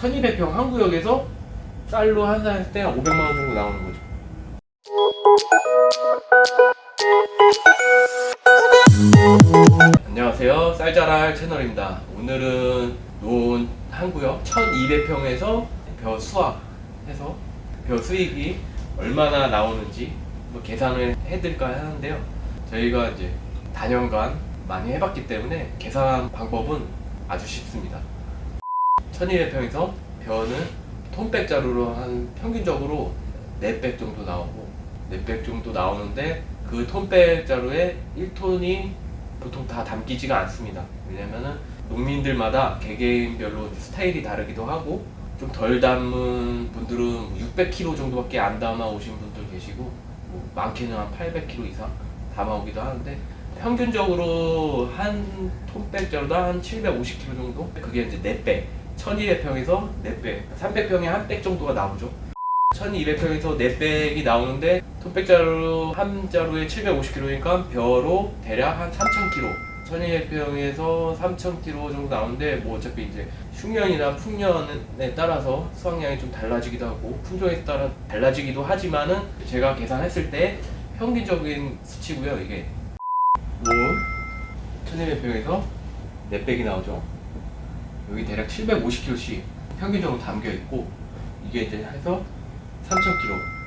1200평 한 구역에서 쌀로 환산했을 때 500만 원 정도 나오는 거죠. 안녕하세요. 쌀자랄 채널입니다. 오늘은 논 한 구역 1200평에서 벼 수확해서 벼 수익이 얼마나 나오는지 뭐 계산을 해드릴까 하는데요. 저희가 이제 단연간 많이 해봤기 때문에 계산 방법은 아주 쉽습니다. 1200평에서 벼는 톤백 자루로 한 평균적으로 4백 정도 나오고 4백 정도 나오는데 그 톤백 자루에 1톤이 보통 다 담기지가 않습니다. 왜냐면은 농민들마다 개개인별로 스타일이 다르기도 하고 좀 덜 담은 분들은 600kg 정도밖에 안 담아 오신 분들 계시고 뭐 많게는 한 800kg 이상 담아 오기도 하는데 평균적으로 한 톤백 자루도 한 750kg 정도? 그게 이제 4백 1200평에서 4백. 300평에 한 백 정도가 나오죠. 1200평에서 4백이 나오는데 톤백 자루 한 자루에 750kg니까 벼로 대략 한 3000kg 1200평에서 3000kg 정도 나오는데 뭐 어차피 이제 흉년이나 풍년에 따라서 수확량이 좀 달라지기도 하고 품종에 따라 달라지기도 하지만은 제가 계산했을 때 평균적인 수치고요 이게. 논 1200평에서 4백이 나오죠 여기 대략 750kg씩 평균적으로 담겨 있고 이게 이제 해서 3,000kg.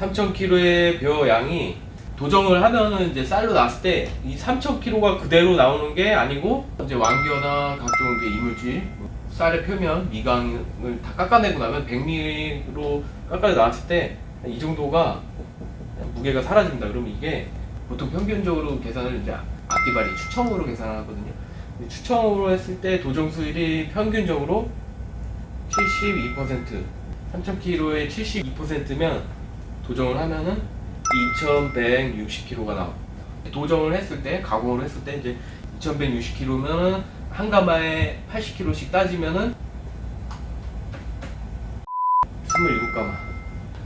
3,000kg의 벼 양이 도정을 하면은 이제 쌀로 났을 때 이 3,000kg가 그대로 나오는 게 아니고 이제 왕겨나 각종 이제 이물질, 쌀의 표면, 미강을 다 깎아내고 나면 100mm로 깎아 나왔을 때 이 정도가 무게가 사라집니다. 그러면 이게 보통 평균적으로 계산을 이제 악기발이 추첨으로 계산을 하거든요. 추첨으로 했을 때 도정 수율이 평균적으로 72% 3,000kg에 72%면 도정을 하면은 2,160kg가 나와. 도정을 했을 때 가공을 했을 때 이제 2,160kg면은 한 가마에 80kg씩 따지면은 27가마.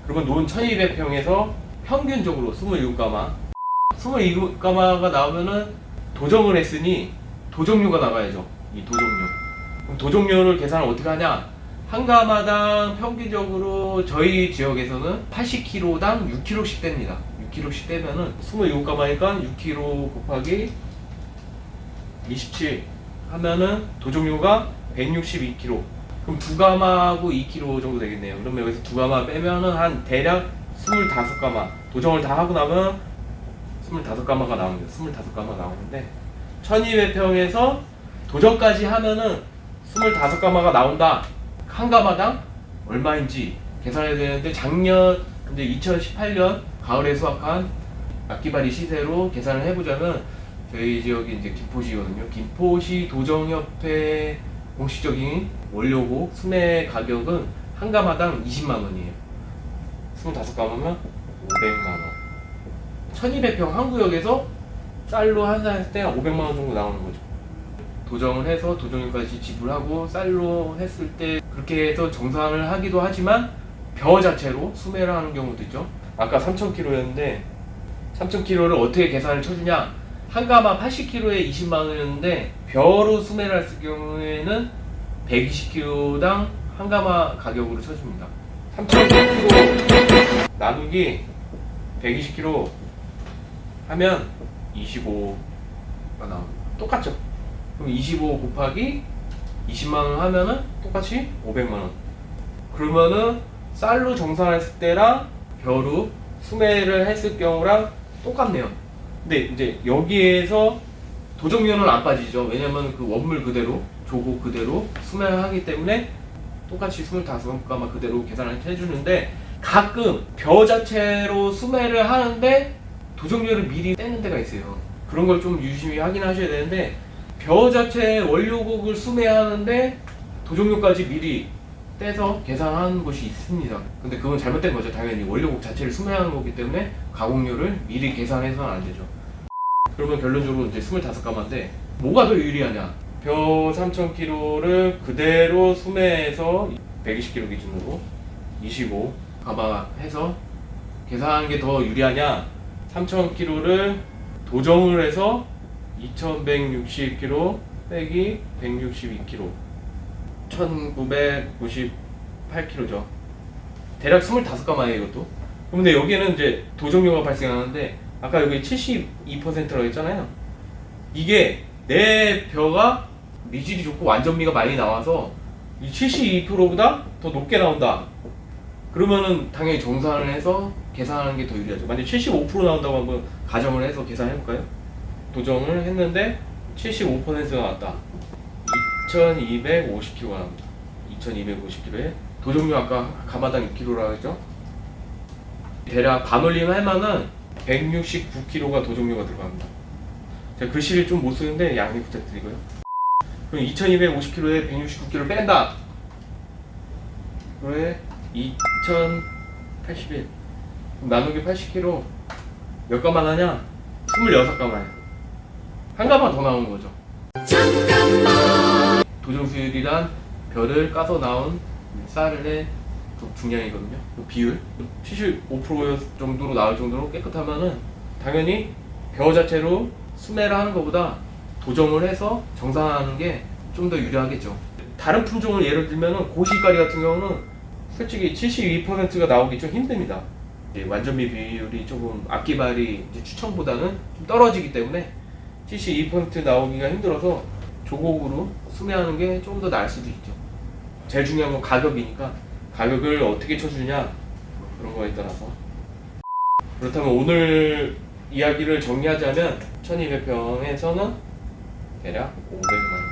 그러면 논 1,200평에서 평균적으로 27가마. 27가마가 나오면은 도정을 했으니 도정료가 나가야죠. 이 도정료. 그럼 도정료를 계산을 어떻게 하냐? 한 가마당 평균적으로 저희 지역에서는 80kg당 6kg씩 뗍니다. 6kg씩 떼면은 27가마니까 6kg 곱하기 27 하면은 도종료가 162kg. 그럼 두 가마하고 2kg 정도 되겠네요. 그러면 여기서 두 가마 빼면은 한 대략 25가마. 도정을 다 하고 나면 25가마가 나옵니다. 25가마 나오는데 1200평에서 도정까지 하면은 25가마가 나온다. 한 가마당 얼마인지 계산해야 되는데 작년 이제 2018년 가을에 수확한 악기발이 시세로 계산을 해보자면 저희 지역이 이제 김포시거든요. 김포시 도정협회 공식적인 원료고 수매 가격은 한 가마당 20만 원이에요. 25가마면 500만 원. 1200평 한 구역에서 쌀로 환산했을 때 500만 원 정도 나오는 거죠. 도정을 해서 도정료까지 지불하고 쌀로 했을 때 그렇게 해서 정산을 하기도 하지만 벼 자체로 수매를 하는 경우도 있죠. 아까 3,000kg였는데 3,000kg를 어떻게 계산을 쳐주냐? 한 가마 80kg에 20만 원이었는데 벼로 수매를 했을 경우에는 120kg당 한 가마 가격으로 쳐줍니다. 3,000kg 나누기 120kg 하면 25가 나옵니다. 똑같죠? 그럼 25 곱하기 20만 원 하면은 똑같이 500만 원. 그러면은 쌀로 정산했을 때랑 벼로 수매를 했을 경우랑 똑같네요. 근데 이제 여기에서 도정료는 안 빠지죠. 왜냐면 그 원물 그대로 조고 그대로 수매를 하기 때문에 똑같이 25가마 그대로 계산을 해주는데 가끔 벼 자체로 수매를 하는데 도정료를 미리 떼는 데가 있어요. 그런 걸 좀 유심히 확인하셔야 되는데 벼 자체 원료국을 수매하는데 도정료까지 미리 떼서 계산하는 곳이 있습니다. 근데 그건 잘못된 거죠. 당연히 원료국 자체를 수매하는 거기 때문에 가공료를 미리 계산해서는 안 되죠. 그러면 결론적으로 이제 25가마인데 뭐가 더 유리하냐? 벼 3,000kg를 그대로 수매해서 120kg 기준으로 25 가마 해서 계산하는 게 더 유리하냐? 3,000kg를 도정을 해서 2,160kg 빼기 162kg 1998kg죠. 대략 25가마에 이것도. 근데 여기는 이제 도정료가 발생하는데 아까 여기 72%라고 했잖아요. 이게 내 벼가 미질이 좋고 완전미가 많이 나와서 이 72%보다 더 높게 나온다. 그러면은 당연히 정산을 해서 계산하는 게 더 유리하죠. 만약 75% 나온다고 한번 가정을 해서 계산해 볼까요? 도정을 했는데 75%가 나왔다. 2250kg가 나옵니다. 2250kg에 도정료 아까 가마당 6kg라고 했죠? 대략 반올림 할 만한 169kg가 도정료가 들어갑니다. 제가 글씨를 좀 못 쓰는데 양해 부탁드리고요. 그럼 2250kg에 169kg 뺀다. 그에 2081. 나누기 80kg 몇 가만 하냐? 26가만. 한 가만 더 나오는 거죠. 도정수율이란 별을 까서 나온 쌀의 그 중량이거든요. 그 비율 75% 정도로 나올 정도로 깨끗하면은 당연히 벼 자체로 수매를 하는 것보다 도정을 해서 정산하는 게 좀 더 유리하겠죠. 다른 품종을 예를 들면은 고시가리 같은 경우는 솔직히 72%가 나오기 좀 힘듭니다. 완전미 비율이 조금 악기발이 이제 추천보다는 좀 떨어지기 때문에 72% 나오기가 힘들어서 조곡으로 수매하는 게좀더 나을 수도 있죠. 제일 중요한 건 가격이니까 가격을 어떻게 쳐주냐 그런 거에 따라서 그렇다면 오늘 이야기를 정리하자면 1200평에서는 대략 500만 원.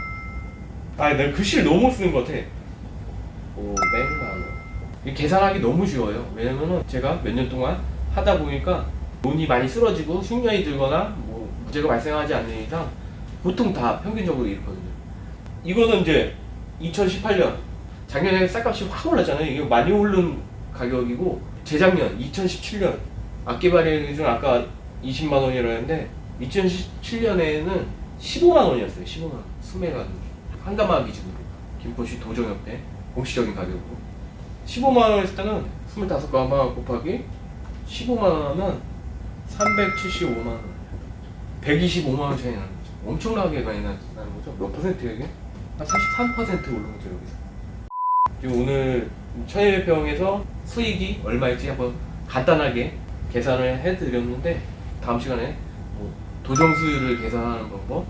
아, 내가 글씨를 너무 못 쓰는 것 같아. 500만 원. 이 계산하기 너무 쉬워요. 왜냐면은 제가 몇 년 동안 하다 보니까 돈이 많이 쓰러지고 숙련이 들거나 뭐 문제가 발생하지 않는 이상 보통 다 평균적으로 이렇거든요. 이거는 이제 2018년 작년에 쌀값이 확 올랐잖아요. 이게 많이 오른 가격이고 재작년 2017년 악기발의 기준 아까 20만 원이라고 했는데 2017년에는 15만 원이었어요. 15만 원. 수매가 한 가마 기준으로 김포시 도정협회 공시적인 가격으로 15만 원 했을 때는 25가마 곱하기 15만 원은 375만 원 125만 원 차이 나는 거죠. 엄청나게 많이 나- 나는 거죠. 몇 퍼센트예요 이게? 한 43% 오른 거죠 여기서. 지금 오늘 1200평에서 수익이 얼마일지 한번 간단하게 계산을 해드렸는데 다음 시간에 뭐 도정 수율을 계산하는 방법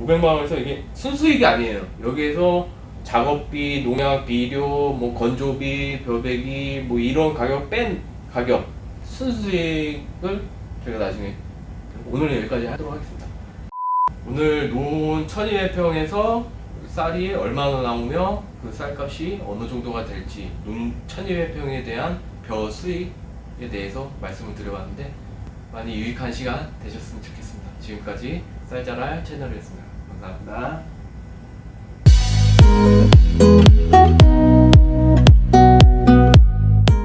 500만 원에서 이게 순수익이 아니에요. 여기에서 작업비, 농약, 비료, 뭐 건조비, 벼베기 뭐 이런 가격 뺀 가격 순수익을 저희가 나중에 오늘은 여기까지 하도록 하겠습니다. 오늘 논 1200평에서 쌀이 얼마나 나오며 그 쌀값이 어느 정도가 될지 논 1200평에 대한 벼 수익에 대해서 말씀을 드려봤는데 많이 유익한 시간 되셨으면 좋겠습니다. 지금까지 쌀자랄 채널이었습니다. 감사합니다. Thank you.